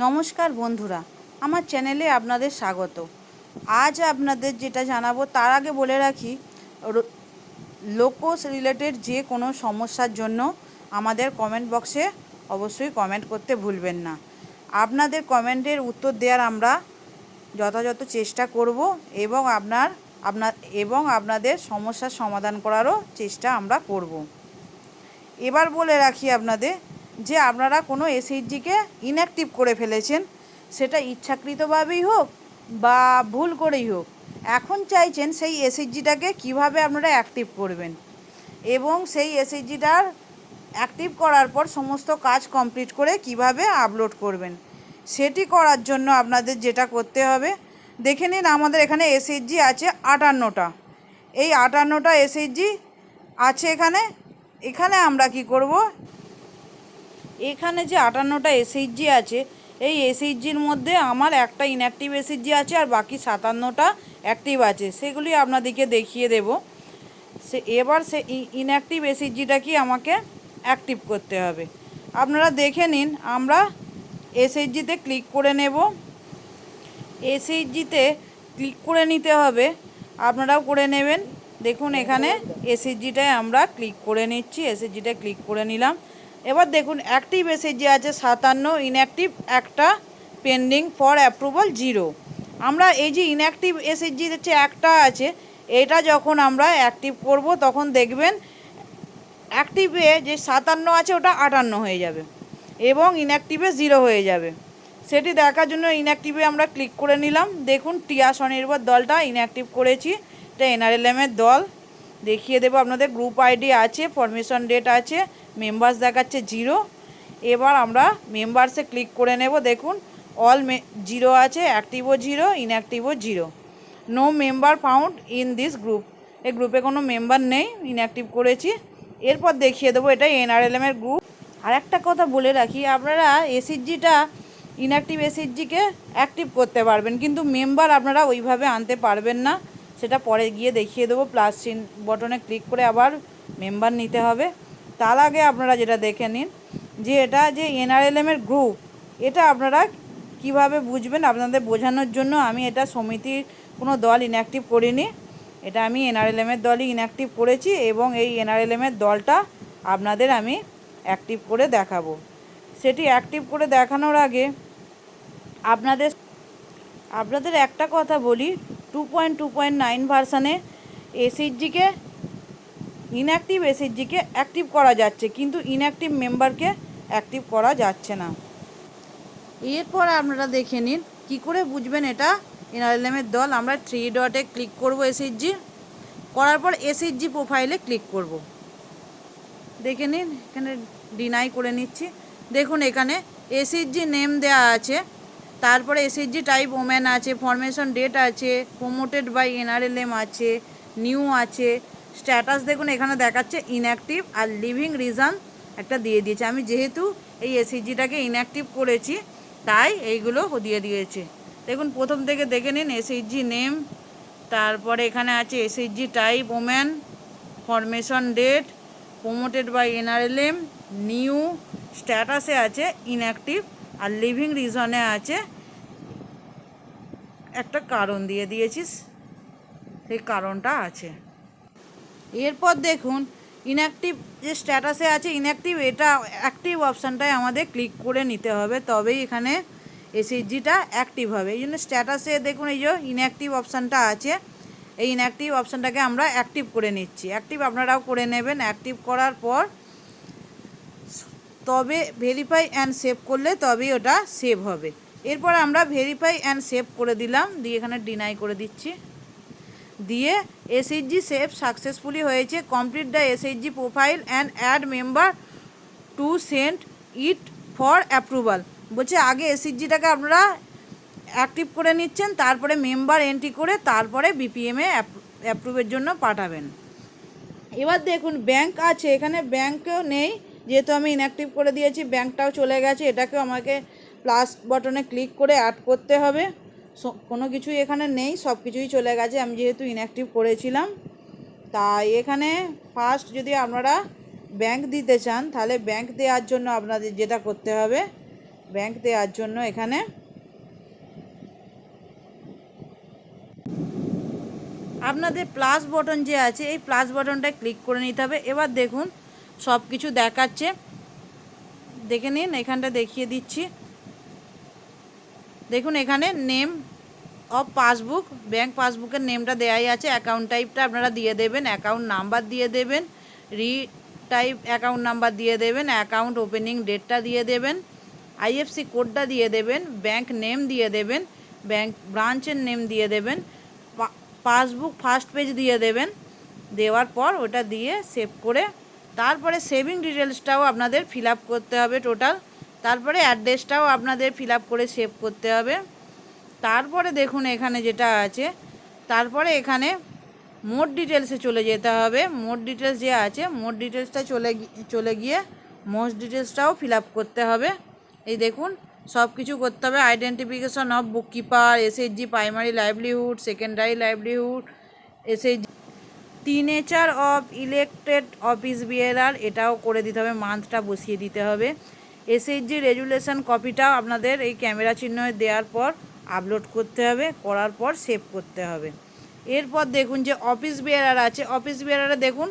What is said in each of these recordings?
নমস্কার বন্ধুরা, আমার চ্যানেলে আপনাদের স্বাগত। আজ আপনাদের যেটা জানাব, তার আগে বলে রাখি লোকোস রিলেটেড যে কোনো সমস্যার জন্য আমাদের কমেন্ট বক্সে অবশ্যই কমেন্ট করতে ভুলবেন না। আপনাদের কমেন্টের উত্তর দেওয়ার আমরা যথাযথ চেষ্টা করব এবং আপনার আপনার, এবং আপনাদের সমস্যার সমাধান করারও চেষ্টা আমরা করব। এবার বলে রাখি আপনাদের যে আপনারা কোনো এসএইচজিকে ইনঅ্যাক্টিভ করে ফেলেছেন, সেটা ইচ্ছাকৃতভাবেই হোক বা ভুল করেই হোক, এখন চাইছেন সেই এসএইচজিটাকে কীভাবে আপনারা অ্যাক্টিভ করবেন। এবং সেই এসএইচজিটার অ্যাক্টিভ করার পর সমস্ত কাজ কমপ্লিট করে কীভাবে আপলোড করবেন, সেটি করার জন্য আপনাদের যেটা করতে হবে, দেখে নিন আমাদের এখানে এসএইচজি আছে আটান্নটা। এই আটান্নটা এসএইচজি আছে এখানে এখানে আমরা কি করব? এখানে যে আটান্নটা এসএইচজি আছে, এই এসএইচজির মধ্যে আমার একটা ইনঅ্যাক্টিভ এসএইচজি আছে আর বাকি সাতান্নটা অ্যাক্টিভ আছে। সেগুলি আপনাদেরকে দেখিয়ে দেব। সে এবার সে ইনঅ্যাক্টিভ এসএইচজিটাকে আমাকে অ্যাক্টিভ করতে হবে। আপনারা দেখে নিন, আমরা এসএইচজিতে ক্লিক করে নেব। এসএইচজিতে ক্লিক করে নিতে হবে। আপনারাও করে নেবেন। দেখুন এখানে এসএইচজিটায় আমরা ক্লিক করে নিচ্ছি। এসএইচজিটায় ক্লিক করে নিলাম। এবার দেখুন অ্যাক্টিভ এসএইচজি আছে সাতান্ন ইনঅ্যাক্টিভ একটা পেন্ডিং ফর অ্যাপ্রুভাল জিরো আমরা এই যে ইনঅ্যাক্টিভ এসএইচজি হচ্ছে একটা আছে, এটা যখন আমরা অ্যাক্টিভ করব, তখন দেখবেন অ্যাক্টিভে যে সাতান্ন আছে, ওটা আটান্ন হয়ে যাবে এবং ইনঅ্যাক্টিভে জিরো হয়ে যাবে। সেটি দেখার জন্য ইনঅ্যাক্টিভে আমরা ক্লিক করে নিলাম। দেখুন, টিয়া স্বনির্ভর দলটা ইনঅ্যাক্টিভ করেছি। এটা এনআরএলএমের দল। দেখিয়ে দেবো। আপনাদের গ্রুপ আইডি আছে ফরমেশন ডেট আছে মেম্বার্স দেখাচ্ছে জিরো এবার আমরা মেম্বার্সে ক্লিক করে নেব, দেখুন অল জিরো আছে অ্যাক্টিভও zero ইনঅ্যাক্টিভও zero no member found in this group এই গ্রুপে কোনো মেম্বার নেই ইনঅ্যাক্টিভ করেছি। এরপর দেখিয়ে দেবো, এটা এনআরএলএমের গ্রুপ আর একটা কথা বলে রাখি, আপনারা এসএইচজিটা ইনঅ্যাক্টিভ এসএইচজিকে অ্যাক্টিভ করতে পারবেন, কিন্তু মেম্বার আপনারা ওইভাবে আনতে পারবেন না। সেটা পরে গিয়ে দেখিয়ে দেবো প্লাস চিন বটনে ক্লিক করে আবার মেম্বার নিতে হবে। তার আগে আপনারা যেটা দেখে নিন, যে এটা যে এনআরএলএম এর গ্রুপ এটা আপনারা কীভাবে বুঝবেন? আপনাদের বোঝানোর জন্য আমি এটা সমিতির কোনো দল ইনঅ্যাক্টিভ করিনি। এটা আমি এনআরএলএম এর দলই ইনঅ্যাক্টিভ করেছি এবং এই এনআরএলএম এর দলটা আপনাদের আমি অ্যাক্টিভ করে দেখাবো। সেটি অ্যাক্টিভ করে দেখানোর আগে আপনাদের আপনাদের একটা কথা বলি two point two point nine ভার্সানে এসএইচজিকে ইনঅ্যাক্টিভ এসএইচজিকে অ্যাক্টিভ করা যাচ্ছে, কিন্তু ইনঅ্যাক্টিভ মেম্বারকে অ্যাক্টিভ করা যাচ্ছে না। এরপর আপনারা দেখে নিন, কী করে বুঝবেন এটা? এনআরএলএমের দল, আমরা থ্রি ডটে ক্লিক করব এসএইচজি করার পর এসএইচজি প্রোফাইলে ক্লিক করব। দেখে নিন, এখানে ডিনাই করে নিচ্ছি। দেখুন এখানে এসএইচজি নেম দেওয়া আছে তারপরে এসএইচজি টাইপ ওম্যান আছে ফরমেশন ডেট আছে প্রোমোটেড বাই এনআরএলএম আছে নিউ আছে। স্ট্যাটাস দেখুন, এখানে দেখাচ্ছে ইনঅ্যাক্টিভ আর লিভিং রিজন একটা দিয়ে দিয়েছে। আমি যেহেতু এই এসএইচজিটাকে ইনঅ্যাক্টিভ করেছি, তাই এইগুলো দিয়ে দিয়েছে। দেখুন, প্রথম থেকে দেখে নিন এসএইচজি নেম তারপরে এখানে আছে SHG type woman formation date promoted by NRLM new স্ট্যাটাসে আছে ইনঅ্যাক্টিভ আর লিভিং রিজনে আছে একটা কারণ দিয়ে দিয়েছিস, সেই কারণটা আছে। এরপর দেখুন ইনঅ্যাক্টিভ যে স্ট্যাটাসে আছে ইনঅ্যাক্টিভ এটা অ্যাক্টিভ অপশানটায় আমাদের ক্লিক করে নিতে হবে, তবেই এখানে এসএইচজিটা অ্যাক্টিভ হবে। এই জন্য স্ট্যাটাসে দেখুন, এই যে ইনঅ্যাক্টিভ অপশানটা আছে, এই ইনঅ্যাক্টিভ অপশানটাকে আমরা অ্যাক্টিভ করে নিচ্ছি। অ্যাক্টিভ আপনারাও করে নেবেন। অ্যাক্টিভ করার পর তবে ভেরিফাই অ্যান্ড সেভ করলে তবেই ওটা সেভ হবে। এরপর আমরা ভেরিফাই অ্যান্ড সেভ করে দিলাম, দিয়ে এখানে ডিনাই করে দিচ্ছি। দিয়ে এসএইচজি সেভ সাকসেসফুলি হয়েছে। Complete the SHG profile and add member to send it for approval বলছে আগে এসএইচজিটাকে আপনারা অ্যাক্টিভ করে নিচ্ছেন, তারপরে মেম্বার এন্ট্রি করে তারপরে বিপিএমে অ্যাপ্রুভের জন্য পাঠাবেন। এবার দেখুন ব্যাংক আছে, এখানে ব্যাংকও নেই। যেহেতু আমি ইনঅ্যাক্টিভ করে দিয়েছি, ব্যাংকটাও চলে গেছে, এটাকেও আমাকে প্লাস বটনে ক্লিক করে অ্যাড করতে হবে। কোনো কিছুই এখানে নেই, সব কিছুই চলে গেছে, আমি যেহেতু ইনঅ্যাক্টিভ করেছিলাম। তাই এখানে ফার্স্ট যদি আপনারা ব্যাংক দিতে চান, তাহলে ব্যাংক দেওয়ার জন্য আপনাদের যেটা করতে হবে ব্যাংক দেওয়ার জন্য এখানে আপনাদের প্লাস বটন যে আছে, এই প্লাস বটনটা ক্লিক করে নিতে হবে। এবার দেখুন সব কিছু দেখাচ্ছে। দেখে নিন, এখানটা দেখিয়ে দিচ্ছি। দেখুন, এখানে নেম অফ পাসবুক ব্যাংক পাসবুকের নেমটা দেওয়াই আছে। অ্যাকাউন্ট টাইপটা আপনারা দিয়ে দেবেন অ্যাকাউন্ট নাম্বার দিয়ে দেবেন রি টাইপ অ্যাকাউন্ট নাম্বার দিয়ে দেবেন অ্যাকাউন্ট ওপেনিং ডেটটা দিয়ে দেবেন আইএফসি কোডটা দিয়ে দেবেন ব্যাংক নেম দিয়ে দেবেন ব্যাংক ব্রাঞ্চের নেম দিয়ে দেবেন পাসবুক ফার্স্ট পেজ দিয়ে দেবেন। দেওয়ার পর ওটা দিয়ে সেভ করে তারপরে সেভিং ডিটেলসটাও আপনাদের ফিল করতে হবে টোটাল তারপরে অ্যাড্রেসটাও আপনাদের ফিল করে সেভ করতে হবে। তারপরে দেখুন এখানে যেটা আছে, তারপরে এখানে মোট ডিটেলসে চলে যেতে হবে। মোট ডিটেলস যে আছে, মোট ডিটেলসটা চলে চলে গিয়ে মোস্ট ডিটেলসটাও ফিল করতে হবে। এই দেখুন সব কিছু করতে হবে। Identification of bookkeeper SHG primary livelihood secondary livelihood SHG tenure of elected office BLR এটাও করে দিতে হবে মান্থটা বসিয়ে দিতে হবে। এসএইচজি রেজুলেশন কপিটাও আপনাদের এই ক্যামেরা চিহ্ন দেওয়ার পর আপলোড করতে হবে, করার পর সেভ করতে হবে। এরপর দেখুন যে অফিস বিয়ারার আছে অফিস বিয়ারারে দেখুন,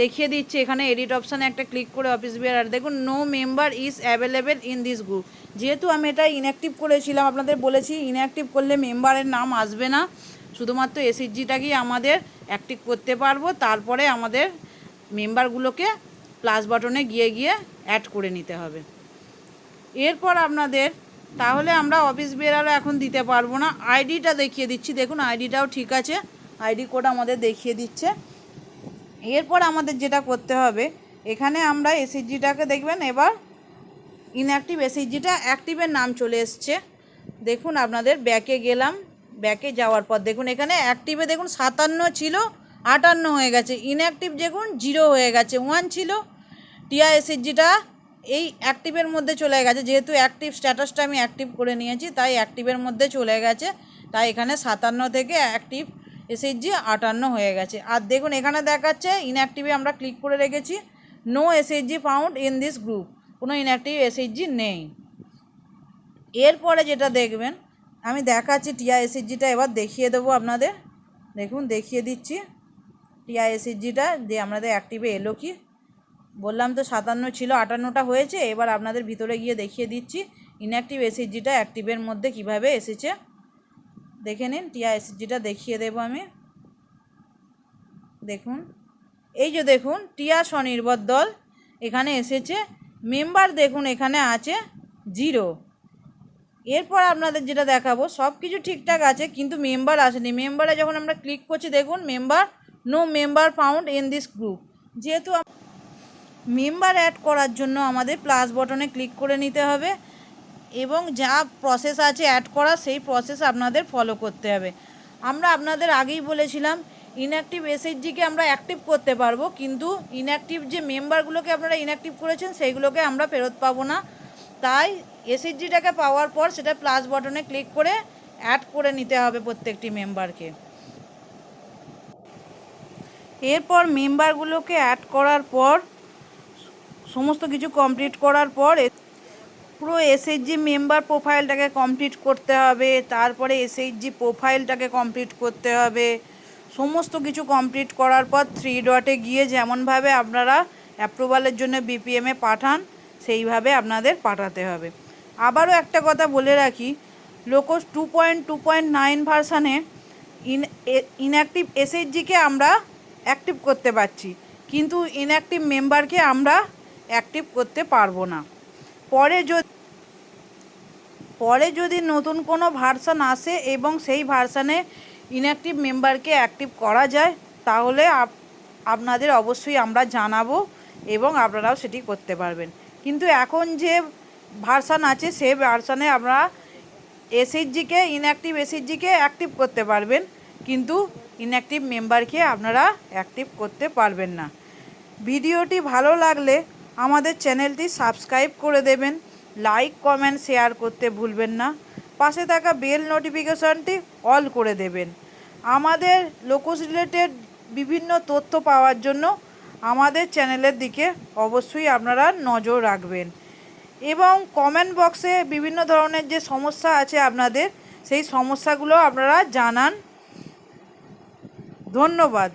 দেখিয়ে দিচ্ছে এখানে এডিট অপশানে একটা ক্লিক করে অফিস বিয়ারার দেখুন no member is available in this group যেহেতু আমি এটা ইনঅ্যাক্টিভ করেছিলাম, আপনাদের বলেছি ইনঅ্যাক্টিভ করলে মেম্বারের নাম আসবে না। শুধুমাত্র এসএইচজিটাকেই আমাদের অ্যাক্টিভ করতে পারব, তারপরে আমাদের মেম্বারগুলোকে প্লাস বাটনে গিয়ে গিয়ে অ্যাড করে নিতে হবে। এরপর আপনাদের, তাহলে আমরা অফিস বেরারও এখন দিতে পারব না। আইডিটা দেখিয়ে দিচ্ছি। দেখুন আইডিটাও ঠিক আছে। আইডি কোড আমাদের দেখিয়ে দিচ্ছে। এরপর আমাদের যেটা করতে হবে, এখানে আমরা এসএইচজিটাকে দেখবেন, এবার ইনঅ্যাক্টিভ এসএইচজিটা অ্যাক্টিভের নাম চলে এসছে। দেখুন, আপনাদের ব্যাকে গেলাম। ব্যাকে যাওয়ার পর, দেখুন এখানে অ্যাক্টিভে দেখুন সাতান্ন ছিল, আটান্ন হয়ে গেছে। ইনঅ্যাক্টিভ দেখুন জিরো হয়ে গেছে ওয়ান ছিল। টিআইএসএসজিটা এই অ্যাক্টিভের মধ্যে চলে গেছে। যেহেতু অ্যাক্টিভ স্ট্যাটাসটা আমি অ্যাক্টিভ করে নিয়েছি, তাই অ্যাক্টিভের মধ্যে চলে গেছে। তাই এখানে সাতান্ন থেকে অ্যাক্টিভ এসএসজি আটান্ন হয়ে গেছে। আর দেখুন এখানে দেখাচ্ছে ইনঅ্যাক্টিভে আমরা ক্লিক করে রেখেছি no SSG found in this group কোনো ইনঅ্যাক্টিভ এসএসজি নেই। এরপরে যেটা দেখবেন আমি দেখাচ্ছি টিয়া টিআইএসএসজিটা এবার দেখিয়ে দেবো আপনাদের। দেখুন, দেখিয়ে দিচ্ছি। টিআইএসএসজিটা যে আমাদের অ্যাক্টিভে এলো কি? বললাম তো সাতান্ন ছিল, আটান্নটা হয়েছে, এবার আপনাদের ভিতরে গিয়ে দেখিয়ে দিচ্ছি ইনঅ্যাক্টিভ এসএসজিটা অ্যাক্টিভের মধ্যে কীভাবে এসেছে। দেখে নিন টিআইএসএসজিটা দেখিয়ে দেবো আমি। দেখুন, এই যে দেখুন, টিয়া স্বনির্ভর দল এখানে এসেছে। মেম্বার দেখুন, এখানে আছে, জিরো। এরপর আপনাদের যেটা দেখাবো সব কিছু ঠিকঠাক আছে, কিন্তু মেম্বার আসেনি। মেম্বারে যখন আমরা ক্লিক করছি, দেখুন member no member found in this group যেহেতু মেম্বার অ্যাড করার জন্য আমাদের প্লাস বটনে ক্লিক করে নিতে হবে এবং যা প্রসেস আছে অ্যাড করা, সেই প্রসেস আপনাদের ফলো করতে হবে। আমরা আপনাদের আগেই বলেছিলাম ইনঅ্যাক্টিভ এসএইচজিকে আমরা অ্যাক্টিভ করতে পারব, কিন্তু ইনঅ্যাক্টিভ যে মেম্বারগুলোকে আপনারা ইনঅ্যাক্টিভ করেছেন, সেইগুলোকে আমরা ফেরত পাবো না। তাই এসএইচজিটাকে পাওয়ার পর সেটা প্লাস বটনে ক্লিক করে অ্যাড করে নিতে হবে প্রত্যেকটি মেম্বারকে এরপর মেম্বারগুলোকে অ্যাড করার পর, সমস্ত কিছু কমপ্লিট করার পর পুরো এসএইচজি মেম্বার প্রোফাইলটাকে কমপ্লিট করতে হবে, তারপরে এসএইচজি প্রোফাইলটাকে কমপ্লিট করতে হবে, সমস্ত কিছু কমপ্লিট করার পর থ্রি ডটে গিয়ে যেমনভাবে আপনারা অ্যাপ্রুভালের জন্য বিপিএমে পাঠান, সেইভাবে আপনাদের পাঠাতে হবে। আবারও একটা কথা বলে রাখি, LOKOS two point two point nine ভার্সানে in inactive এসএইচজিকে আমরা অ্যাক্টিভ করতে পারছি, কিন্তু ইনঅ্যাক্টিভ মেম্বারকে আমরা অ্যাক্টিভ করতে পারব না। পরে যদি পরে যদি নতুন কোনো ভার্সান আসে এবং সেই ভার্সানে ইনঅ্যাক্টিভ মেম্বারকে অ্যাক্টিভ করা যায়, তাহলে আপনাদের অবশ্যই আমরা জানাব এবং আপনারাও সেটি করতে পারবেন। কিন্তু এখন যে ভার্সান আছে সেই ভার্সানে আমরা এসএইচজিকে ইনঅ্যাক্টিভ এসএইচজিকে অ্যাক্টিভ করতে পারবেন। কিন্তু ইনঅ্যাক্টিভ মেম্বারকে আপনারা অ্যাক্টিভ করতে পারবেন না। ভিডিওটি ভালো লাগলে আমাদের চ্যানেলটি সাবস্ক্রাইব করে দেবেন। লাইক, কমেন্ট, শেয়ার করতে ভুলবেন না। পাশে থাকা বেল নোটিফিকেশনটি অল করে দেবেন। আমাদের লোকস রিলেটেড বিভিন্ন তথ্য পাওয়ার জন্য আমাদের চ্যানেলের দিকে অবশ্যই আপনারা নজর রাখবেন। এবং কমেন্ট বক্সে বিভিন্ন ধরনের যে সমস্যা আছে আপনাদের সেই সমস্যাগুলো আপনারা জানান। ধন্যবাদ।